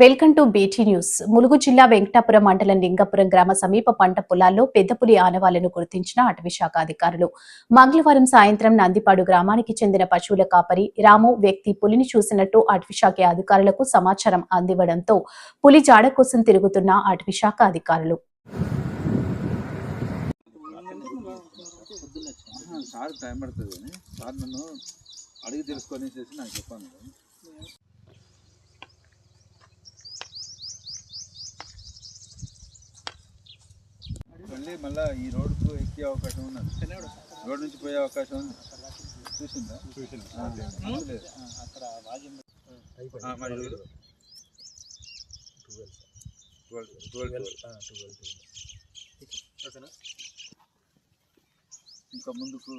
Welcome to BT news. Mulugu జిల్లా వెంకటాపురం మండలం లింగపురం గ్రామ సమీప పంట పొలాల్లో పెద్దపులి ఆనవాళ్ళను గుర్తించిన అటవీశాఖ అధికారులు. మంగళవారం సాయంత్రం నందిపాడు గ్రామానికి చెందిన పశువుల కాపరి రాము వ్యక్తి పులిని చూసినట్టు అటవీశాఖ అధికారులకు సమాచారం అందివ్వడంతో పులి జాడ కోసం తిరుగుతున్న అటవీశాఖ అధికారులు. సార్ టైం పడుతుంది. సార్ నన్ను అడిగి తెలుసుకొని నాకు చెప్పాను మేడం మళ్ళీ ఈ రోడ్కు ఎక్కే అవకాశం ఉన్నది. రోడ్ నుంచి పోయే అవకాశం ఉంది చూసిందా. చూసిందా. మరి ఇంకా ముందుకు